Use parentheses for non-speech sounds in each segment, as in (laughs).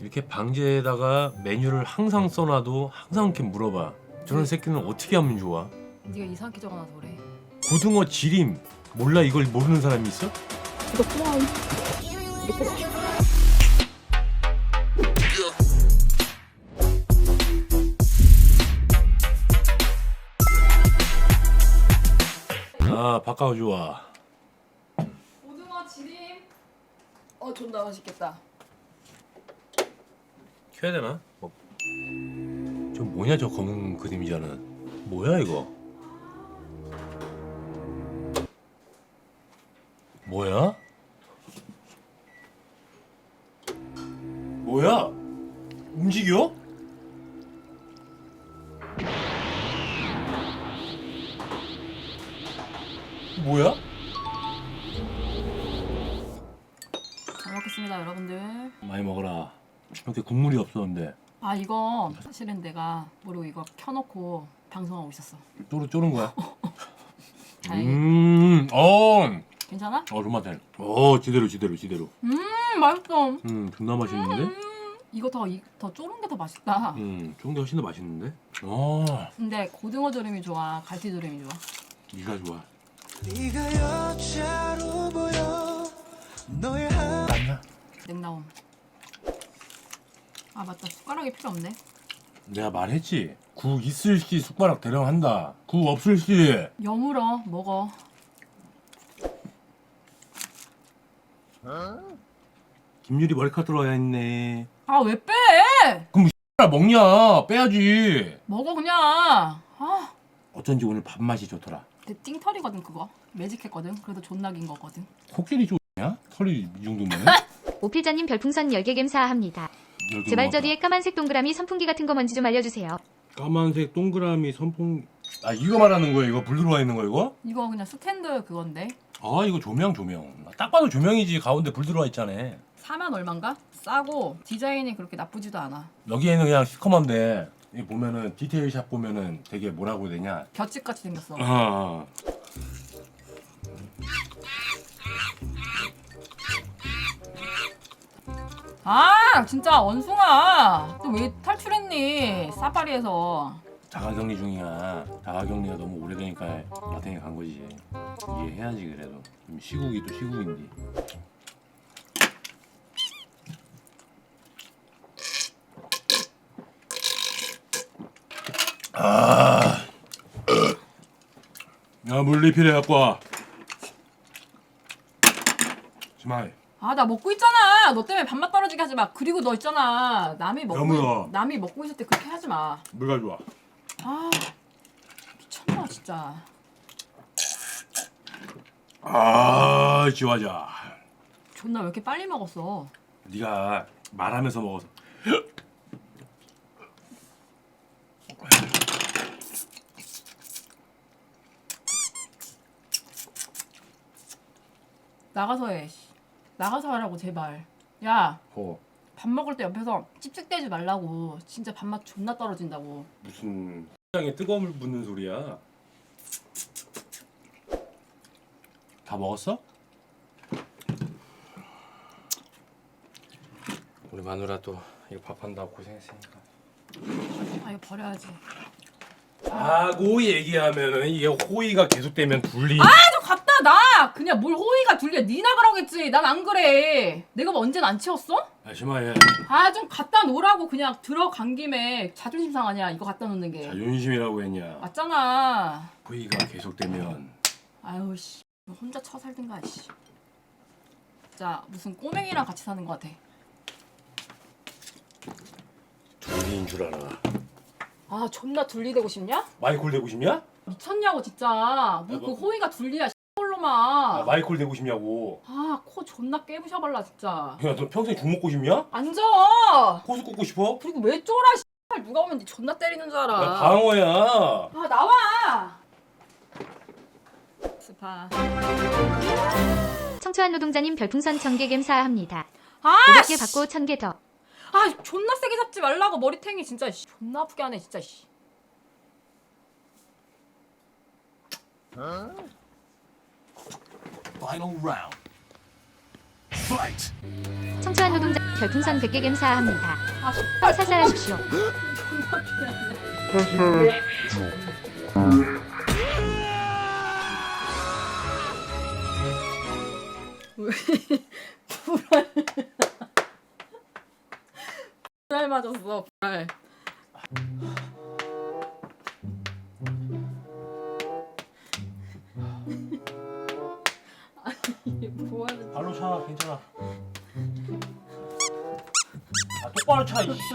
이렇게 방제에다가 메뉴를 항상 써놔도 항상 이렇게 물어봐. 저런 새끼는 어떻게 하면 좋아? 네가 이상하게 적어놔서 그래. 고등어 지림 몰라 이걸 모르는 사람이 있어? 이거 포함. 아 바꿔 좋아. 고등어 지림. 어 존나 맛있겠다. 켜야 되나? 뭐. 저 뭐냐 저 검은 그림자는 뭐야 이거? 뭐야? 뭐야? 움직여? 뭐야? 잘 먹겠습니다 여러분들. 많이 먹어라. 이렇게 국물이 없었는데 아 이거 사실은 내가 모르고 이거 켜놓고 방송하고 있었어. 쪼르 쪼른 거야? (laughs) 다행히. 음, 어, 괜찮아? 어 존맛해. 어, 지대로 지대로 지대로. 음 맛있어. 음, 존나 맛있는데? 음, 이거 더더 쫄은 게 더 맛있다. 음, 게 훨씬 더 맛있는데? 어, 근데 고등어 조림이 좋아, 갈치 조림이 좋아. 네가 좋아. 네가 여자로 보여 너의 한 맞나? 냉나옴. 아 맞다 숟가락이 필요 없네. 내가 말했지. 국 있을 시 숟가락 대령 한다. 국 없을 시. 여물어 먹어. 김유리 머리카락 들어야 했네. 아 왜 빼? 먹냐? 빼야지. 먹어 그냥. 아, 어쩐지 오늘 밥맛이 좋더라. 내 띵털이거든 그거. 매직했거든. 그래도 존나 긴 거거든. 코끼리 좋냐? 털이 이 정도면? (laughs) 오필자님 별풍선 10개 감사합니다. 제발 저 뒤에 까만색 동그라미 선풍기 같은 거 뭔지 좀 알려주세요. 까만색 동그라미 선풍. 아 이거 말하는 거야? 이거 불 들어와 있는 거 이거? 이거 그냥 스탠드 그건데. 아 이거 조명 조명. 딱 봐도 조명이지 가운데 불 들어와 있잖아. 4만 얼마인가? 싸고 디자인이 그렇게 나쁘지도 않아. 여기에는 그냥 시커먼데 이 보면은 디테일 샵 보면은 되게 뭐라고 해야 되냐? 볏짚 같이 생겼어. 아. 아 진짜 원숭아. 또왜 탈출했니? 사파리에서. 자가격리 중이야. 자가격리가 너무 오래되니까 마탱이 간 거지. 이해해야지 그래도. 좀 시국이 또 시국인데. 아. 야, 물 리필해 갖고 와. 지마이. 아 나 먹고 있잖아. 너 때문에 밥맛 떨어지게 하지 마. 그리고 너 있잖아. 남이 먹고 여물어. 있, 남이 먹고 있을 때 그렇게 하지 마. 물 가져와. 아 미쳤나 진짜. 아, 지화자. 존나 왜 이렇게 빨리 먹었어? 네가 말하면서 먹어서. 나가서 해. 씨. 나가서 하라고 제발. 야. 어, 밥 먹을 때 옆에서 찝찝대지 말라고. 진짜 밥맛 존나 떨어진다고. 무슨 장에 뜨거운 물 붓는 소리야? 다 먹었어? 우리 마누라 또 이거 밥 한다고 고생했으니까. 아 이거 버려야지. 하고 얘기하면은 이게 호의가 계속되면 둘리. 아좀 갖다 놔. 그냥 뭘 호의가 둘려. 니나 그러겠지. 난 안 그래. 내가 뭐 언젠 안 치웠어? 아, 심하게 아좀 갖다 놓으라고 그냥 들어간 김에 자존심 상하냐 이거 갖다 놓는 게. 자존심이라고 했냐? 맞잖아. 호의가 계속되면 아유 씨. 너 혼자 쳐 살든가 씨. 진짜 무슨 꼬맹이랑 같이 사는 것 같아. 둘리인 줄 알아. 아 존나 둘리되고 싶냐? 마이콜 되고 싶냐? 미쳤냐고 진짜. 뭐그 뭐- 호의가 둘리야 아, 씨발로마. 마이콜 되고 싶냐고. 아 코 존나 깨부셔발라 진짜. 야, 너 평생 죽 먹고 싶냐? 앉아. 호수 꽂고 싶어? 그리고 왜 쫄아 씨발 누가 오면 니 존나 때리는 줄 알아. 야, 방어야. 아 나와. 스파. 청초한 노동자님 별풍선 1000개 감사합니다. 아 500개 씨. 받고 1000개 더. 아 존나 세게 잡지 말라고 머리탱이 진짜 씨. 존나 아프게 하네 진짜 씨. Final round fight 청초한 노동자 별풍선 100개 감사합니다. 아, 씨. 사살하십시오. 불알 맞았어, 불알. 똑바로 차 이 씨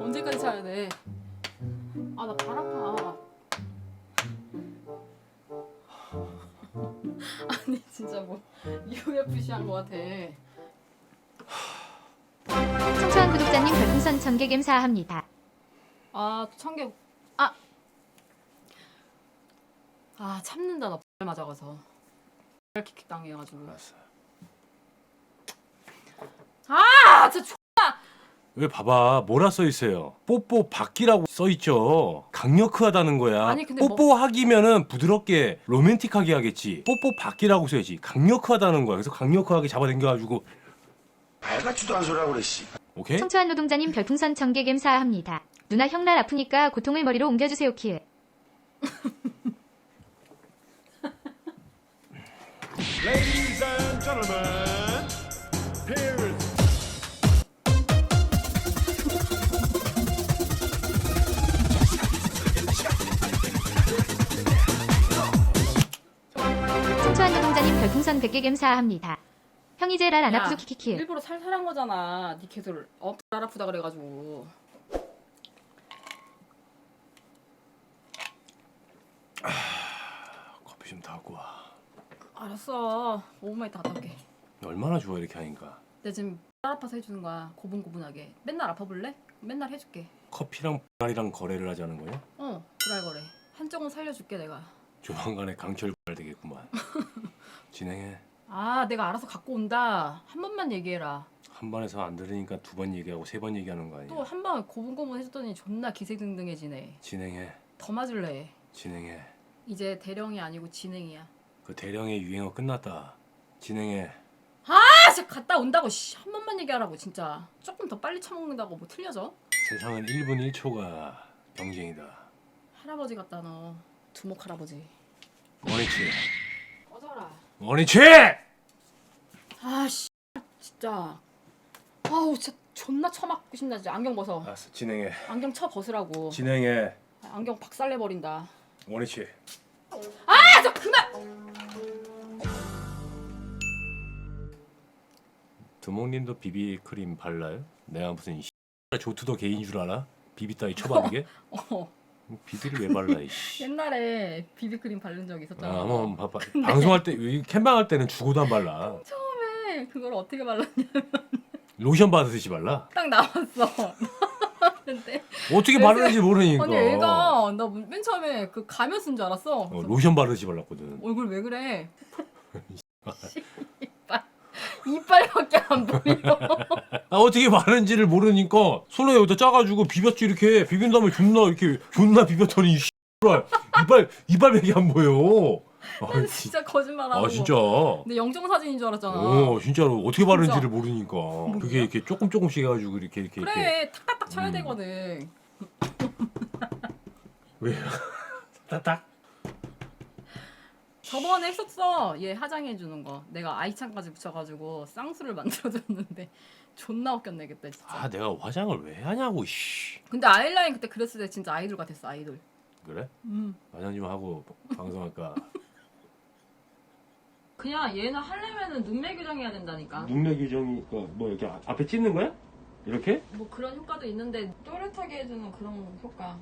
언제까지 차야 돼? 아, 나 발 아파. (laughs) 아니, 진짜 뭐, UFC한 것 같아. 청초한 구독자님 별풍선 1000개 감사합니다. 아, 청개, 아! 아, 참는다, 나 X 맞아가서. 킥킥 당해가지고. 알았어 아, 진짜 왜 봐봐 뭐라 써 있어요 뽀뽀 받기라고 써 있죠 강력하다는 거야 아니, 근데 뭐- 뽀뽀하기면은 부드럽게 로맨틱하게 하겠지 뽀뽀 받기라고 써야지 강력하다는 거야 그래서 강력하게 잡아당겨가지고 발같지도 않은 소리하고 그래 씨. 오케이? 청초한 노동자님 별풍선 1000개 감사합니다. 누나 형날 아프니까 고통을 머리로 옮겨주세요 킬. (laughs) Ladies and gentlemen, here 별풍선 100개 감사합니다. 형이 제일 안 야, 아프도 키키킬. 일부러 살살한 거잖아. 니 계속 어, 불알 아프다 그래가지고. 커피 좀더 갖고 와 알았어. 5분만 있다 갔다 올게. 얼마나 좋아 이렇게 하니까 내 지금 아파서 해주는 거야. 고분고분하게. 맨날 아파볼래? 맨날 해줄게. 커피랑 불알이랑 거래를 하자는 거야? 어, 불알 거래. 한쪽은 살려줄게 내가. 조만간에 강철 불알 되겠구만 (laughs) 진행해 아, 내가 알아서 갖고 온다. 한 번만 얘기해라. 한 번에서 안 들으니까 두 번 얘기하고 세 번 얘기하는 거 아니야 또 한 번 고분고분 해줬더니 존나 기세등등해지네. 진행해 더 맞을래. 진행해 이제 대령이 아니고 진행이야. 그 대령의 유행어 끝났다 진행해 아, 진짜 갔다 온다고 씨. 한 번만 얘기하라고 진짜. 조금 더 빨리 처먹는다고 뭐 틀려져? 세상은 1분 1초가 경쟁이다 할아버지 같다 너. 두목 할아버지. 원위치 꺼져라. 원위치! 아 씨. 진짜. 아우 진짜 존나 처맞고 싶나 진짜 안경 벗어. 알았어 진행해 안경 쳐 벗으라고. 진행해 안경 박살내 버린다. 원위치 아, 저 그만. 두목님도 비비크림 발라요? 내가 무슨 이 조투더 개인 줄 알아? 비비 따위 쳐바는 게? (laughs) 어. 비비를 왜 발라 이씨 (laughs) 옛날에 비비크림 바른 적 있었잖아. 아, 한번 봐봐. (laughs) 방송할 때, 이 캠방 할 때는 죽어도 안 발라. 처음에 그걸 어떻게 발랐냐? 로션 바르듯이 발라. 딱 나왔어. (laughs) 근데 어떻게 바르는지 모르니까. 아니 애가 나 맨 처음에 그 가면 쓴 줄 알았어. 어, 그래서 로션 바르듯이 발랐거든. 얼굴 왜 그래? 이빨 (laughs) 이빨밖에 안 보여. 아, 어떻게 바르는지를 모르니까 손에 여기다 짜가지고 비볐지 이렇게 비빈 다음에 존나 이렇게 존나 비볐더니 이 씨발 이빨 이빨밖에 안 보여. 아, 진- 진짜 거짓말하고. 아 진짜. 근데 영정 사진인 줄 알았잖아. 어 진짜로 어떻게 바르는지를 진짜. 모르니까 그게 이렇게 조금 조금씩 해가지고 이렇게 이렇게 이렇게 그래 탁탁탁 쳐야 음. 되거든. 왜 (laughs) 딱딱 저번에 했었어. 얘 화장해 주는 거. 내가 아이창까지 붙여가지고 쌍수를 (laughs) 만들어줬는데 존나 웃겼네 그때 진짜. 아 내가 화장을 왜 하냐고 씨 근데 아이라인 그때 그랬을 때 진짜 아이돌 같았어 아이돌. 그래 음. 화장 좀 하고 방송할까 (laughs) 그냥 얘는 하려면은 눈매 교정해야 된다니까. 눈매 규정이 뭐 이렇게 아- 앞에 찢는 거야 이렇게 뭐 그런 효과도 있는데 또렷하게 해주는 그런 효과.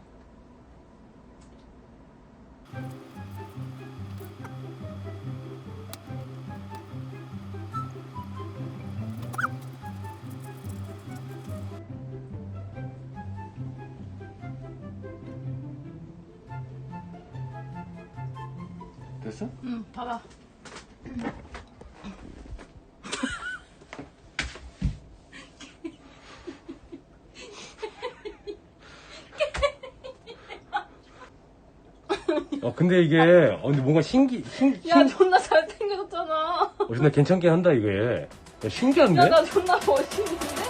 됐어 응, 봐봐. (laughs) 어 근데 이게 어, 근데 뭔가 신기 신, 야, 존나 잘생겨졌잖아. 어, 근데 괜찮게 한다 이게. 야, 신기한데? 야 나 존나 멋있는데?